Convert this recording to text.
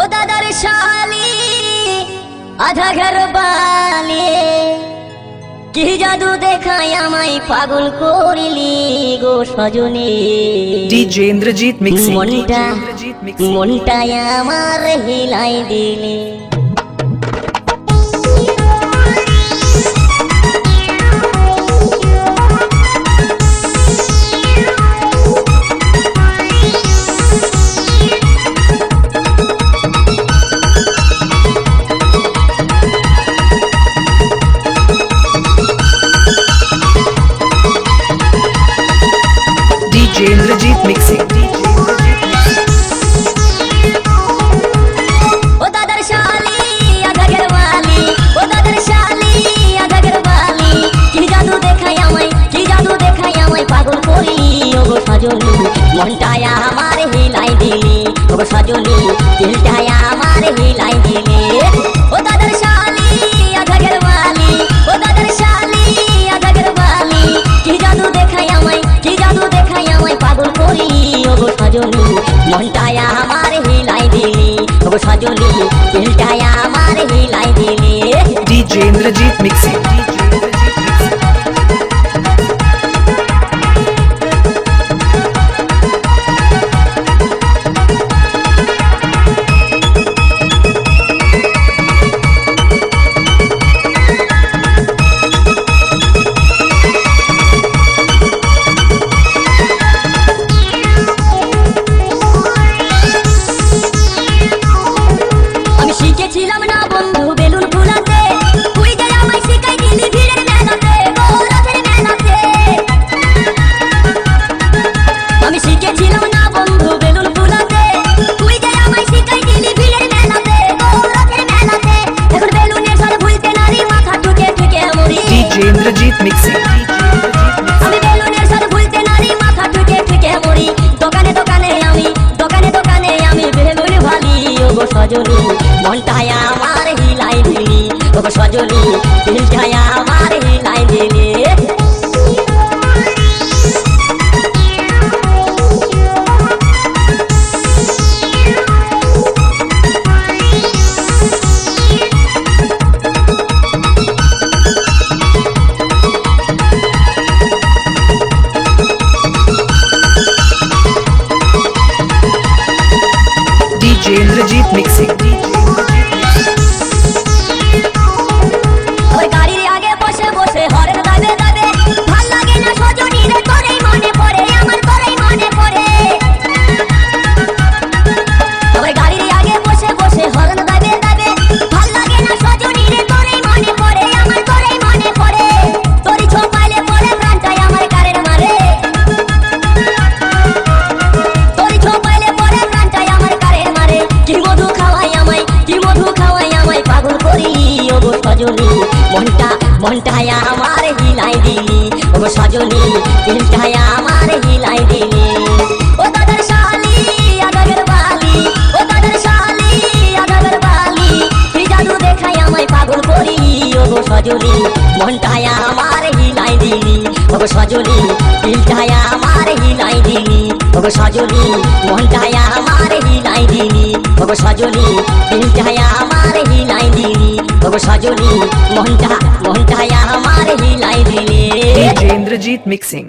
ও দাদার শালি আধা ঘর বালি। কি জাদু দেখাই আমায় পাগল করিলি গো সজনে। ডিজে ইন্দ্রজিৎ মিক্সিং মনটা. মনটাই আমার হিলাই দিলে। ও গো সজনী দিলটায় আমার হিলাই দিলি ও দাদার শালি আধা ঘর বালি ও দাদার শালি আধা ঘর বালি কি জাদু দেখাই আমায় কি জাদু দেখাই আমায় পাগল করিলি ও গো সজনী মনটায় আমার হিলাই দিলি ও গো সজনী দিলটায় আমার হিলাই দিলি DJ Indrajit mixing. দোকানে দোকানে আমি, দোকানে দোকানে আমি বেলুন ভালি ও গো সজনী মনটায় আমার হিলাই দিলি ও গো সজনী দিলটায় আমার হিলাই দিলি মনটা মনটায় আমার হিলাই দিলি। ও সজনী দিলটায় আমার হিলাই দিলি। ও দাদার শালি আদাগের বালি। ও দাদার শালি আদাগের বালি। তুই জাদু দেখাই আমায় পাগল করি ও সজনী মনটায় আমার হিলাই দিলি। ও সজনী দিলটায় আমার হিলাই দিলি। ও সজনী মনটায় আমার হিলাই দিলি। ও সজনী দিলটায় দিলি ও গো সজনী মনটা মনটায় আমার হিলাই দিলে ইন্দ্রজিৎ mixing.